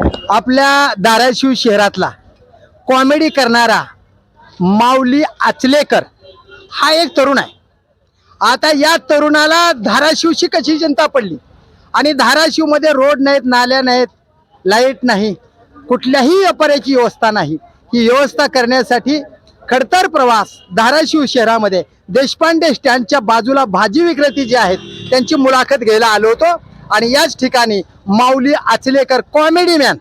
आपल्या धाराशिव शहरातला कॉमेडी करणारा माऊली आचलेकर हा एक तरुण आहे. आता या तरुणाला धाराशिवशी कशी चिंता पडली? आणि धाराशिवमध्ये रोड नाहीत नाल्या नाहीत लाइट नाही कुठल्याही व्यापाऱ्याची व्यवस्था नाही. ही व्यवस्था करण्यासाठी खडतर प्रवास धाराशिव शहरामध्ये देशपांडे स्टँडच्या बाजूला भाजी विक्रेते जे आहेत त्यांची मुलाखत घ्यायला आलो होतो. आणि याच ठिकाणी माऊली आचलेकर कॉमेडी मॅन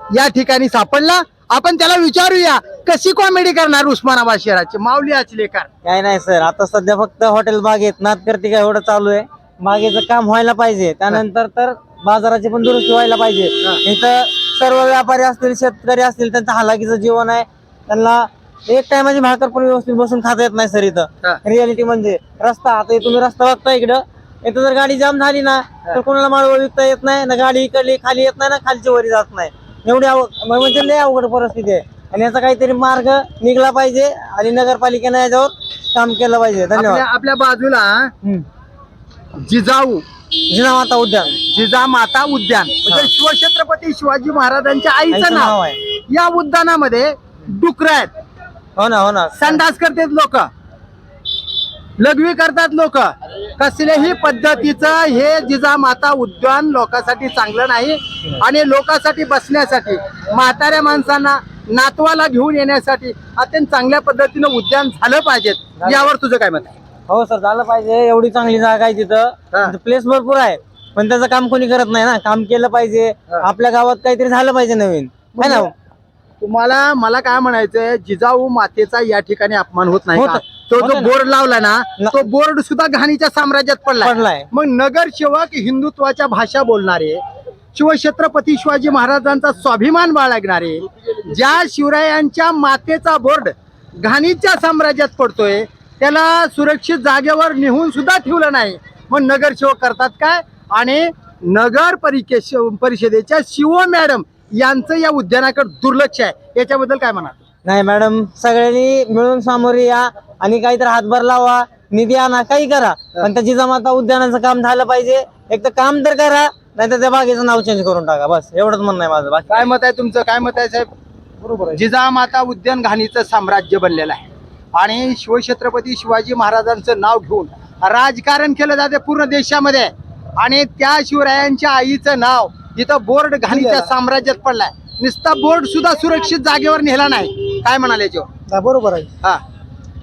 या ठिकाणी सापडला. आपण त्याला विचारूया कशी कॉमेडी करणार उस्मानाबाद शहराची? माऊली आचलेकर. काय नाही सर आता सध्या फक्त हॉटेल बागेत काय एवढं चालू आहे. बागेचं काम व्हायला पाहिजे. त्यानंतर तर बाजाराची पण दुरुस्ती व्हायला पाहिजे. इथं सर्व व्यापारी असतील शेतकरी असतील त्यांचं हालाकीचं जीवन आहे. त्यांना एक टायमाची भाकर पण व्यवस्थित बसून खाता येत नाही सर. इथं. रियालिटी म्हणजे रस्ता. आता तुम्ही रस्ता बघता इकडं. इथं जर गाडी जाम झाली ना तर कोणाला माळवळ विकता येत नाही ना गाडी इकडली खाली येत नाही ना खालची वरी जात नाही. एवढी अव- म्हणजे लय अवघड परिस्थिती आहे. आणि याचा काहीतरी मार्ग निघला पाहिजे आणि नगरपालिकेने याच्यावर काम केलं पाहिजे. धन्यवाद. आपल्या आपल्या बाजूला हम्म. जिजाऊ. जिजामाता उद्यान. जिजामाता उद्यान. म्हणजे शिवछत्रपती शिवाजी महाराजांच्या आईचं आईचं नाव नाव आहे. या उद्यानामध्ये डुकर आहेत. हो ना हो ना. संडास करतात लोक. लघवी करतात लोक. कसल्याही पद्धतीचं हे जिजामाता उद्यान लोकांसाठी चांगलं नाही. आणि लोकांसाठी बसण्यासाठी म्हाताऱ्या माणसांना नातवाला घेऊन येण्यासाठी अत्यंत चांगल्या पद्धतीनं उद्यान झालं पाहिजेत यावर तुझं काय मत आहे? हो सर झालं पाहिजे. एवढी चांगली जागा आहे हा. तिथं प्लेस भरपूर आहे. पण त्याचं काम कोणी करत नाही ना. काम केलं पाहिजे. हा. आपल्या गावात काहीतरी झालं पाहिजे नवीन. है ना तुम्हाला मला काय म्हणायचंय जिजाऊ मातेचा या ठिकाणी अपमान होत नाही तो जो ना. बोर्ड लावला ना ना. तो बोर्ड सुद्धा घाणीच्या साम्राज्यात पडला पडलाय. मग नगरसेवक हिंदुत्वाच्या भाषा बोलणारे शिवछत्रपती शिवाजी महाराजांचा स्वाभिमान बाळगणारे ज्या शिवरायांच्या मातेचा बोर्ड घाणीच्या साम्राज्यात पडतोय त्याला सुरक्षित जागेवर नेहून सुद्धा ठेवलं नाही. मग नगरसेवक करतात काय? आणि नगर परिकेश परिषदेच्या शिव मॅडम यांचं या उद्यानाकडे दुर्लक्ष आहे. याच्याबद्दल काय म्हणा नाही मॅडम सगळ्यांनी मिळून सामोरे या. आणि काहीतरी हातभार लावा निधी आणा काही करा. पण त्या जिजामाता उद्यानाचं काम झालं पाहिजे. एक तर काम तर करा नाही तर त्या बागेचं नाव चेंज करून टाका. बस एवढंच म्हणणं आहे माझं. बाकी काय मत आहे तुमचं? काय मत आहे साहेब? बरोबर आहे. जिजामाता उद्यान घाणीचं साम्राज्य बनलेलं आहे. आणि शिवछत्रपती शिवाजी महाराजांचं नाव घेऊन राजकारण केलं जाते पूर्ण देशामध्ये. आणि त्या शिवरायांच्या आईचं नाव इथं बोर्ड घाणीच्या साम्राज्यात पडलाय. नुसता बोर्ड सुद्धा सुरक्षित जागेवर नेला नाही. काय म्हणाले जो बरोबर आहे. हा.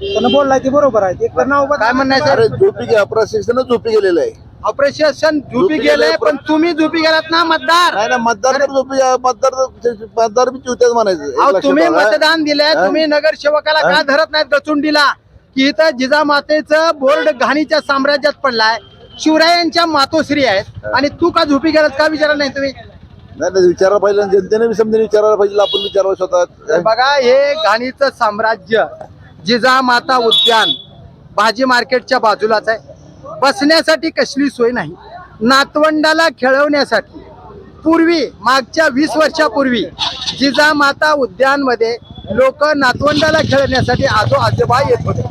त्यानं बोललाय ते बरोबर आहे. एक तर नाव काय म्हणणं अरे झोपी घ्या प्रशिक्षण झोपी गेलेलं आहे. ऑपरेशन झोपी गेले पण तुम्ही झोपी गेलात ना मतदार? नाही ना मतदार तर झोपी मतदार तर- मतदार बी चिवत्याच म्हणायचं. अहो, एक लक्षात तुम्ही. मतदान दिलंय हा? तुम्ही नगरसेवकाला का हा? धरत नाहीत गचुंडीला? की इथं जिजामातेचं बोर्ड घाणीच्या साम्राज्यात पडलाय शिवरायांच्या मातोश्री आहेत आणि तू का झोपी गेलात का विचारलं नाही तुम्ही? नाही नाही, विचारायला पाहिजे जनतेने बी विचारायला पाहिजे आपण विचारावं स्वतः. बघा हे घाणीचं साम्राज्य जिजामाता उद्यान भाजी मार्केटच्या बाजूलाच आहे. बसण्यासाठी कसली सोय नाही. नातवंडाला खेळवण्यासाठी. पूर्वी मागच्या वीस वर्षापूर्वी जिजामाता उद्यानमध्ये लोक नातवंडाला खेळण्यासाठी आजो आजोबा येत होते.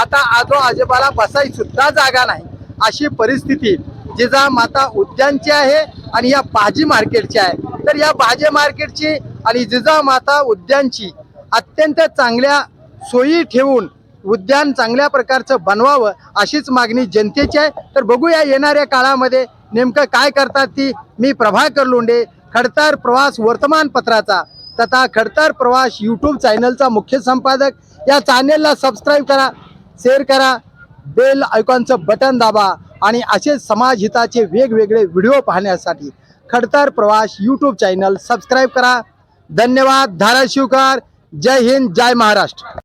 आता आजो आजोबाला बसाई सुद्धा जागा नाही. अशी परिस्थिती जिजामाता उद्यानची आहे आणि या भाजी मार्केटची आहे. तर या भाजी मार्केटची आणि जिजामाता उद्यानची अत्यंत चांगल्या सोयी ठेवून उद्यान चांगल्या प्रकारचं बनवावं अशीच मागणी जनतेची आहे. तर बघूया येणाऱ्या काळामध्ये नेमकं काय करतात ती. मी प्रभाकर लोंडे खडतर प्रवास वर्तमानपत्राचा तथा खडतर प्रवास यूट्यूब चॅनलचा मुख्य संपादक. या चॅनेलला सबस्क्राईब करा शेअर करा बेल आयकॉनचं बटन दाबा आणि असे समाजहिताचे वेगवेगळे व्हिडिओ पाहण्यासाठी खडतर प्रवास यूट्यूब चॅनल सबस्क्राईब करा. धन्यवाद धाराशिवकर. जय हिंद जय महाराष्ट्र.